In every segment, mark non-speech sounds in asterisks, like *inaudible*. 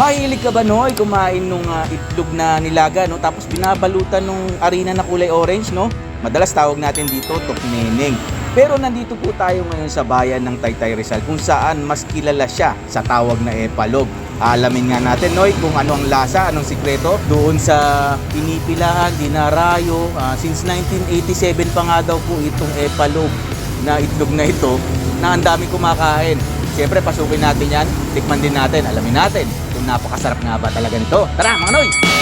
Mahilig ka ba Noy kumain nung ah, itlog na nilaga no tapos binabalutan nung arena na kulay orange no? Madalas tawag natin dito tokneneng. Pero nandito po tayo ngayon sa bayan ng Taytay Rizal kung saan mas kilala siya sa tawag na epalog. Alamin nga natin Noy kung ano ang lasa, anong sikreto doon sa pinipilahan, dinarayo. ah, since 1987 pa nga daw po itong epalog na itlog na ito na ang daming kumakain. Siyempre, pasukin natin yan. Tikman din natin. Alamin natin napakasarap nga ba talaga nito. Tara, mga Noy!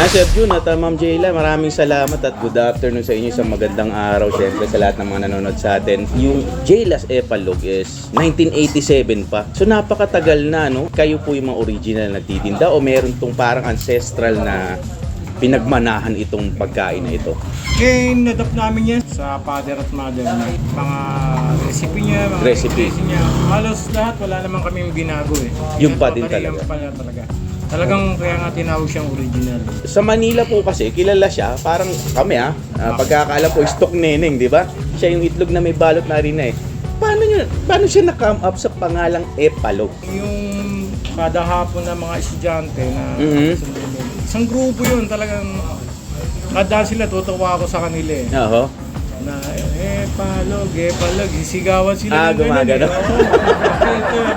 Ah, Sir Jun at uh, Ma'am Jayla, maraming salamat at good afternoon sa inyo sa magandang araw siyempre sa lahat ng mga nanonood sa atin. Yung Jayla's Epalog is 1987 pa. So napakatagal na, no? Kayo po yung mga original na nagtitinda o meron tong parang ancestral na pinagmanahan itong pagkain na ito? Eh, nadap namin yan sa father at mother niya. Mga recipe niya, mga Recipe. ingredients niya. Halos lahat, wala naman kami binago eh. Yung pa din talaga. Yung pa talaga. Talagang kaya nga tinawag siyang original. Sa Manila po kasi, kilala siya, parang kami ha, uh, pagkakaalam po, stock neneng, di ba? Siya yung itlog na may balot na harina eh. Paano, niya, paano siya na-come up sa pangalang Epalog? Yung kada hapon na mga estudyante na Mhm. isang grupo yun talagang kada sila tutuwa ako sa kanila eh. Oo. na eh palog, eh palog, sisigawan Ah, sila ng gumagano. eh. Oo.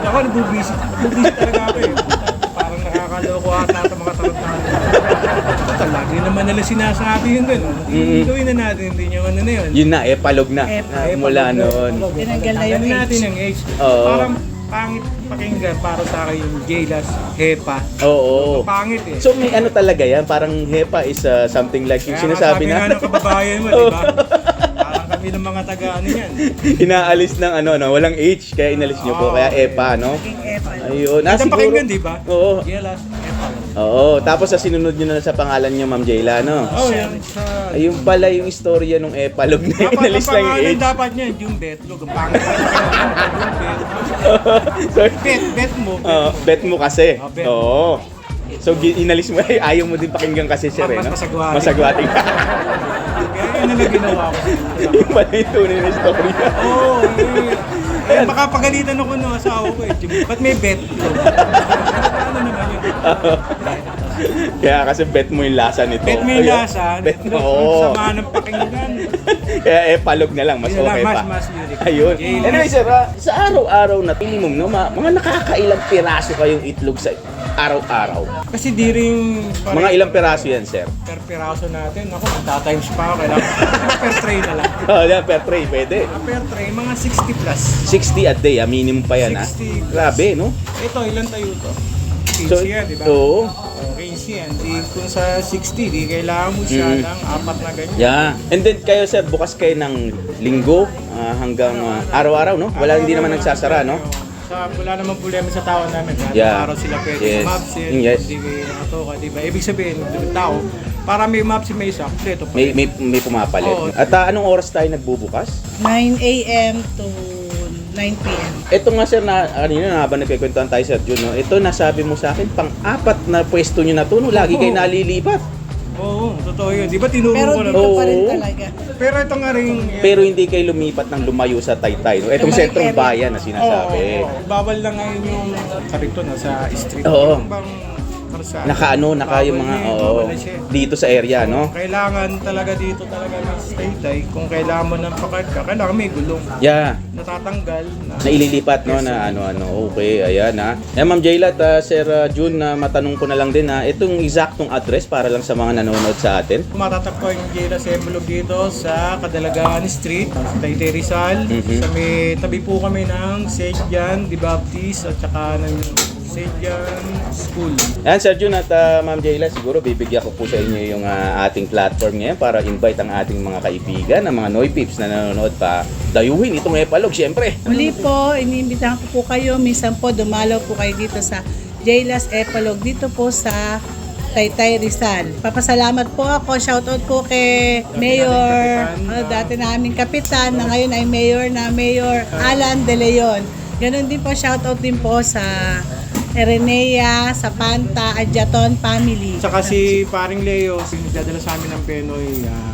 ako nabubisi talaga ako eh. Nakakaloko ata mga tarantado. *laughs* Total, lagi naman nila sinasabi yung gano'n. Mm-mm. Gawin na natin, hindi nyo ano na yun. Yun na, Epalog na. Ep- Ah, Eh, mula palog noon. palog. Tinanggal na yung Tanggalin natin yung H. Oo. Parang pangit pakinggan para sa akin yung Jaylas, Hepa. Oo. Pangit eh. So may ano talaga yan, parang Hepa is uh, something like yung Kaya sinasabi nga sabi nga na ng kababayan mo, di ba? *laughs* Parang kami ng mga taga ano yan. inaalis ng ano, no, walang H, kaya inalis nyo po, Oo. kaya Epa, no? King Epal. Ayun. Ah, siguro. pakinggan, di ba? Oo. Jaylas, Hepa. Oo. Tapos sa sinunod nyo na sa pangalan nyo, Ma'am Jayla, no? Oh, yan. Sa... Ayun pala yung istorya nung Epalog na Dapat inalis ang lang yung pangalan H. dapat niya, yung betlog. Ang pangit. Sorry. bet, bet mo. Bet Oo, mo. bet mo kasi. Ah, bet. Oo. So gi- inalis mo, ay ayaw mo din pakinggan kasi sir eh, Mas no? masagwati. Masagwati. Kaya yun na lang ginawa ko. yung pala yung tunay na istorya. Oo. Oh, eh, eh, baka pagalitan ako ng asawa ko eh. Ba't may betlog? *laughs* Kaya kasi bet mo yung lasa nito. Bet mo yung Ayun. lasa. *laughs* Bet mo. Oo. Sama ng pakinggan. *laughs* Kaya eh, palog na lang. Mas Yun lang, okay mas, pa. mas unique. Ayun. Jaylas. Anyway, sir, ah, sa araw-araw na minimum, no, ma- mga nakakailang piraso kayong itlog sa araw-araw? Kasi di rin pare- Mga ilang piraso yan, sir? per piraso natin. Ako, magta-times pa ako. Kailangan per tray na lang. Oh, yan, per tray, pwede. Per tray, mga 60 plus. 60 a day, ah, minimum pa yan, ah. 60. Grabe, no? Ito, ilan tayo to? 15 So, yan, di ba? Oo. Oh, 15 yan. Di, kung sa 60, di kailangan mo siya Mm. ng apat na ganyan. Yeah. And then kayo sir, bukas kayo ng linggo ah, hanggang ah, araw-araw, no? Wala hindi naman nagsasara, no? Sa, wala namang problema sa tao namin. Lahat Yeah. araw sila pwede Yes. mapsin, Mm, yes. hindi kayo nakatoka, di ba? Ibig sabihin, yung tao, para may mapsin may isa, kompleto pa. May may may pumapalit. Oo. At ah, anong oras tayo nagbubukas? 9 a.m. to 9 p.m. Ito nga sir na kanina na habang nagkikwentuhan tayo Sir Jun, no? Ito nasabi mo sa akin pang-apat na pwesto niyo na to, no? Lagi kayo nalilipat. Oo, totoo yun. Di ba tinuro Pero ko na? dito pa rin Oo. talaga. Pero ito nga rin... Pero hindi kayo lumipat ng lumayo sa Taytay, no? Itong Yung sentrong area. bayan na sinasabi. Oo, oo. Bawal lang ngayon yung sabi ko na sa street. Oo. Yung bang karsa. Naka ano, naka yung mga oo, siya. dito sa area, no? Kailangan talaga dito talaga ng stay Kung kailangan mo ng pakad ka, kailangan may gulong. Yeah. Natatanggal na. na ililipat no na ano ano okay ayan ha eh ma'am Jayla at uh, Sir uh, June na matanong ko na lang din ha itong eksaktong address para lang sa mga nanonood sa atin Matatagpuan yung Jela Semblog dito sa Kadalagaan Street, sa Taytay Rizal. Mhm. Sa may tabi po kami ng St. John the Baptist at saka ng St. John School. Ayan, Sir June at uh, Ma'am Jayla, siguro bibigyan ko po sa inyo yung uh, ating platform ngayon para invite ang ating mga kaibigan, ang mga Noy Pips na nanonood pa dayuhin itong Epalog, syempre. Muli po, iniimbitahan ko po kayo. Minsan po, dumalaw po kayo dito sa Jaylas Epalog. Dito po sa Taytay Rizal. Papasalamat po ako, shoutout po kay Mayor, ah, dati naming kapitan na ngayon ay Mayor na Mayor Alan De Leon. Ganon din po, shoutout din po sa Erenea, sa Panta, Adjaton family. Saka si paring Leo, nagdadala sa amin ng Penoy. ah,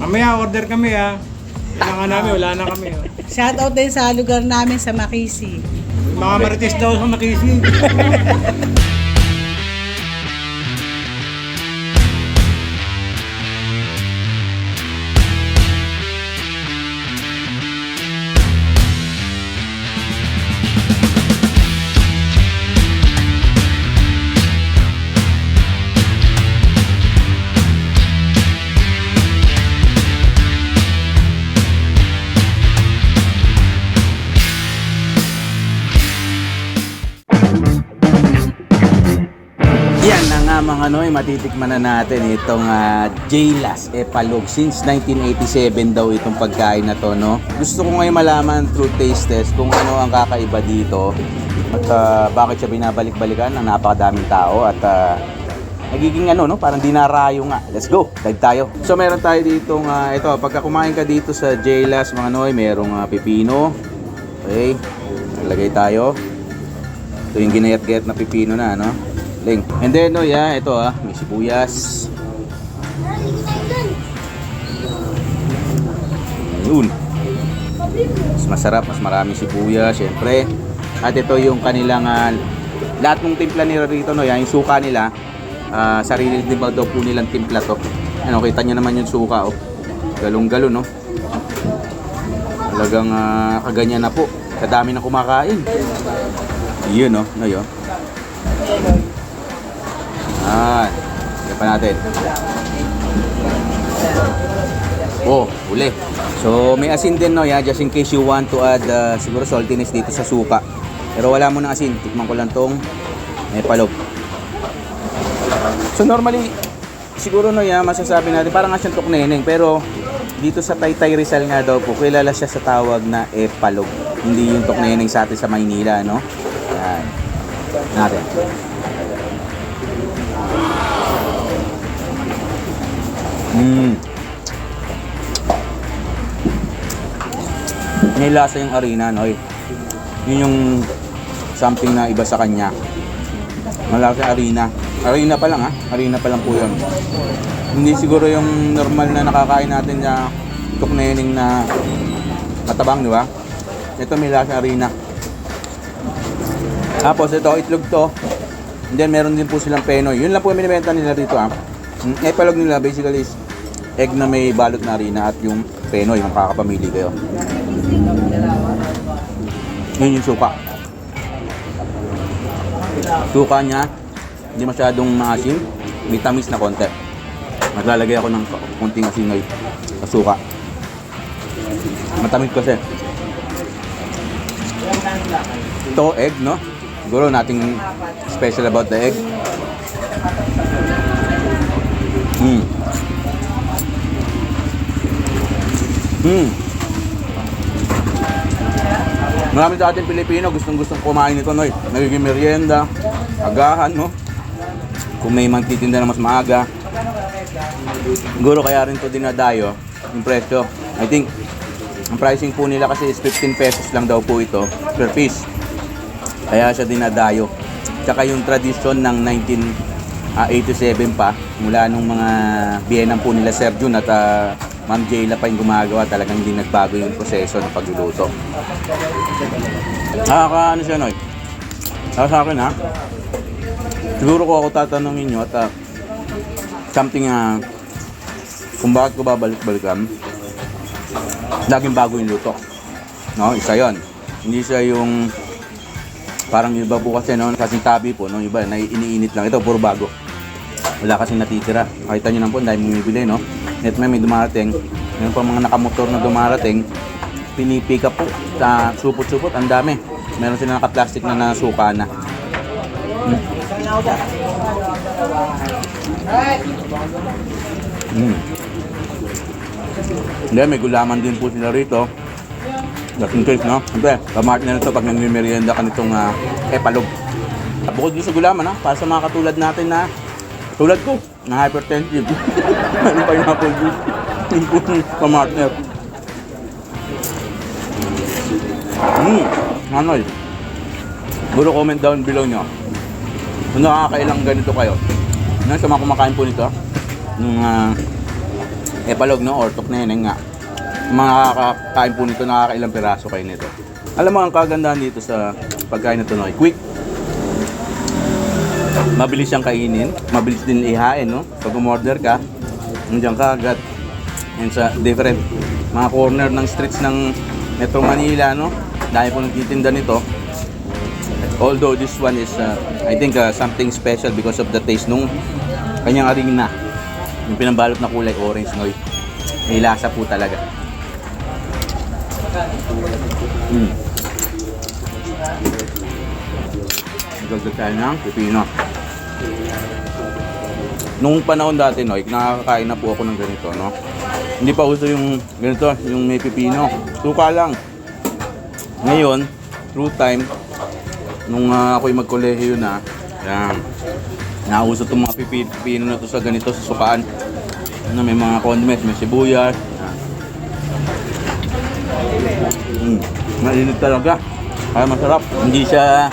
mamaya order kami ha. Kailangan namin, wala na kami. Oh. Shoutout din sa lugar namin sa Makisi. Mga marites daw sa Makisi. *laughs* nga mga noy, matitikman na natin itong uh, J-Las Epalog. Since 1987 daw itong pagkain na to, no? Gusto ko ngayon malaman through taste test kung ano ang kakaiba dito at ah, bakit siya binabalik-balikan ng napakadaming tao at ah, nagiging ano, no? Parang dinarayo nga. Let's go, dive tayo. So meron tayo dito nga, ito, pagka kumain ka dito sa J-Las mga noy, merong ah, pipino. Okay, nalagay tayo. Ito yung ginayat-gayat na pipino na, no? Ling. And then, no, yeah, ito ah, may sibuyas. Yun. Mas masarap, mas maraming sibuyas, syempre. At ito yung kanilang, ah, lahat ng timpla nila rito, no, yan, yung suka nila, ah, sarili din ba daw po nilang timpla to. Ano, kita nyo naman yung suka, oh. Galong-galon, no? Talagang ah, kaganyan na po. Kadami na kumakain. Yun, no? No, yun. Yan pa natin. Oh, uli. So, may asin din, no? Yeah, just in case you want to add uh, siguro saltiness dito sa suka. Pero wala mo ng asin. Tikman ko lang tong may palog. So, normally, siguro, no, yeah, masasabi natin, parang nga siyang tukneneng. Pero, dito sa Taytay Rizal nga daw po, kilala siya sa tawag na epalog. Hindi yung tukneneng sa atin sa Maynila, no? Yan. Natin. Mm. May lasa yung harina, no? Yun yung something na iba sa kanya. Malasa harina. Harina pa lang, ha? Harina pa lang po yun. Hindi siguro yung normal na nakakain natin na tuknening na matabang, di ba? Ito may lasa harina. Tapos ito, itlog to. And then meron din po silang penoy. Yun lang po yung binibenta nila dito ah. Yung epalog nila basically is egg na may balot na harina at yung penoy, yung kakapamili kayo. Yun yung suka. Suka niya, hindi masyadong maasim. May tamis na konti. Maglalagay ako ng konting asinay sa suka. Matamis kasi. Ito, egg, no? Siguro nating special about the egg. Mm. Mm. Marami sa ating Pilipino gustong gustong kumain nito, no? Nagiging merienda, agahan, no? Kung may magtitinda na mas maaga. Siguro kaya rin to dinadayo yung presyo. I think ang pricing po nila kasi is 15 pesos lang daw po ito per piece. Kaya siya dinadayo. Tsaka yung tradisyon ng 1987 pa, mula nung mga biyenan po nila Sir Jun at ah, Ma'am Jayla pa yung gumagawa, talagang hindi nagbago yung proseso ng pagluluto. Nakaka ano siya, Noy? Saka sa akin ha, siguro ko ako tatanungin nyo at ah, something ah, kung bakit ko babalik-balikan, laging bago yung luto. No, isa yon. Hindi siya yung parang iba po kasi no, kasi tabi po, no, iba na iniinit lang. Ito puro bago. Wala kasing natitira. Nakita nyo naman po, dahil bumibili, no. Net may may dumarating. Meron pa mga nakamotor na dumarating. Pinipika po sa supot-supot, ang dami. Meron sila naka-plastic na nasuka na. Mm. Mm. Hindi, may gulaman din po sila rito. Just in case, no? Siyempre, pamart na nito pag nagmimerienda ka nitong uh, epalog. Bukod din sa gulaman, no? Para sa mga katulad natin na Tulad ko, na hypertensive. *laughs* Yung pineapple juice. Yung po yung pamartner. Hmm, Manoy. Siguro comment down below nyo. Kung nakakailang ganito kayo. Ano sa mga kumakain po nito? Nung uh, epalog no or tukneneng nga. Mga nakakain po nito, nakakailang piraso kayo nito. Alam mo ang kagandahan dito sa pagkain na Noy, quick. Mabilis siyang kainin, mabilis din ihain, no? Pag umorder ka, nandiyan ka agad. And sa different mga corner ng streets ng Metro Manila, no? Dahil po nagtitinda nito. Although this one is, uh, I think, uh, something special because of the taste nung kanyang arena. Yung pinambalot na kulay orange, no? May lasa po talaga. Mm. Dagdag tayo ng pipino. Nung panahon dati, no, nakakakain na po ako ng ganito, no. Hindi pa uso yung ganito, yung may pipino. Suka lang. Ngayon, through time, nung uh, ako'y magkolehiyo na, yan, nauso itong mga pipi- pipino na to sa ganito, sa sukaan. Ano, may mga condiments, may sibuyas. Mm, mainit talaga. Kaya masarap. Hindi siya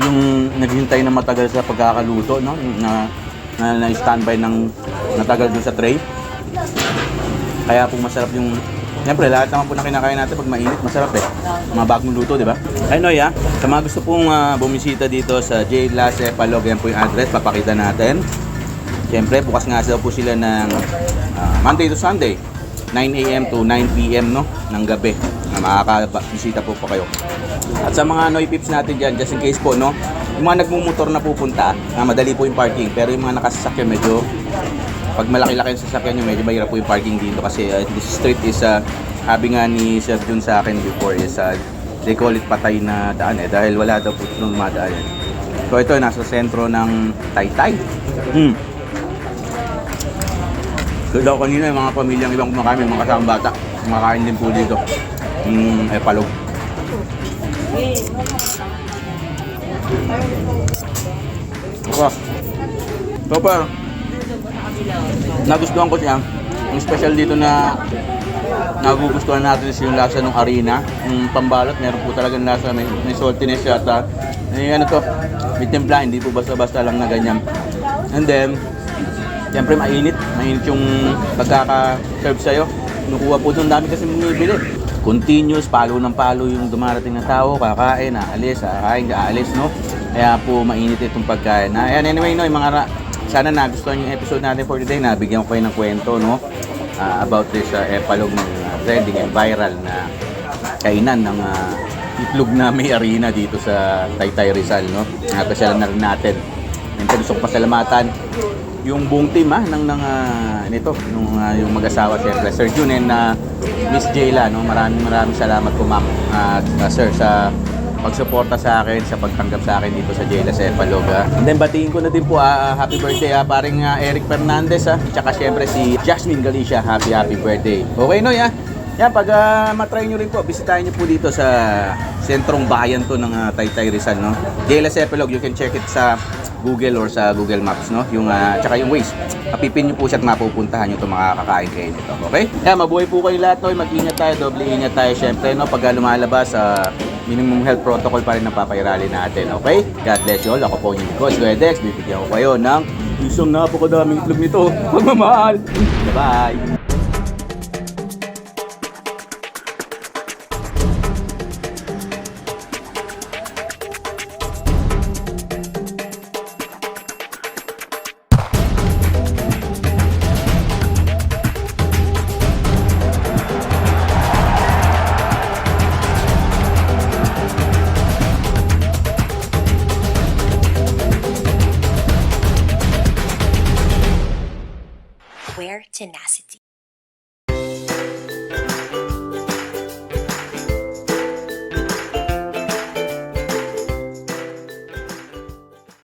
yung naghintay na matagal sa pagkakaluto, no? Na, na, na standby ng natagal dun sa tray. Kaya po masarap yung Siyempre, lahat naman po na kinakain natin pag mainit, masarap eh. Mga bagong luto, di ba? Ay, Noy, ah. Sa mga gusto pong ah, bumisita dito sa J. Lasse Palog, yan po yung address, papakita natin. Siyempre, bukas nga daw po sila ng ah, Monday to Sunday, 9 a.m. to 9 p.m. no, ng gabi. Na makakabisita po po kayo. At sa mga Noy Pips natin dyan, just in case po, no, yung mga nagmumotor na pupunta, na madali po yung parking. Pero yung mga nakasasakyan, medyo, pag malaki-laki yung sasakyan nyo, medyo mahirap po yung parking dito. Kasi uh, this street is, uh, sabi nga ni Sir Jun sa akin before, is, uh, they call it patay na daan eh. Dahil wala daw po nung madaan eh. So ito, nasa sentro ng Taytay. Hmm. So daw kanina yung mga pamilyang ibang kumakain, mga kasamang bata. Kumakain din po dito. Yung eh, palog. Ito Super. Nagustuhan ko siya. Ang special dito na nagugustuhan natin is yung lasa ng harina. Yung pambalot, meron po talagang lasa. May, may saltiness siya at uh, ano to, may timpla. Hindi po basta-basta lang na ganyan. And then, Siyempre mainit, mainit yung pagkaka-serve sa'yo. Kinukuha po doon, dami kasi bumibili. Continuous, palo ng palo yung dumarating na tao, kakain, aalis, kakain, aalis, no? Kaya po mainit itong pagkain. Na, ayan, anyway, no, yung mga sana nagustuhan yung episode natin for today. Nabigyan ko kayo ng kwento, no? Ah, about this uh, epalog ng uh, trending and viral na kainan ng ah, itlog na may arena dito sa Taytay Rizal, no? Napasyalan na rin natin. Siyempre gusto ko pasalamatan yung buong team ah ng ng ah, nito nung ah, yung mag-asawa siyempre Sir Jun and ah, Miss Jayla no maraming maraming salamat po ma'am ah, sir sa pagsuporta sa akin sa pagtanggap sa akin dito sa Jayla sa Epaloga. And then batiin ko na din po ah, happy birthday ah, paring ah, Eric Fernandez ah tsaka siyempre si Jasmine Galicia happy happy birthday. Okay no ya. Yan, pag uh, matry nyo rin po, bisitahin nyo po dito sa sentrong bayan to ng uh, Taytay Rizal, no? Jayla Epilog, you can check it sa Google or sa Google Maps, no? Yung, uh, tsaka yung Waze. Kapipin nyo po siya at mapupuntahan nyo ito makakakain kayo nito, okay? Yan, mabuhay po kayo lahat, no? Mag-ingat tayo, doble ingat tayo, syempre, no? Pag uh, lumalabas, sa minimum health protocol pa rin ang papairali natin, okay? God bless you all. Ako po yung Coach Guedex. Bibigyan ko kayo ng isang napakadaming itlog nito. Pagmamahal! Bye-bye!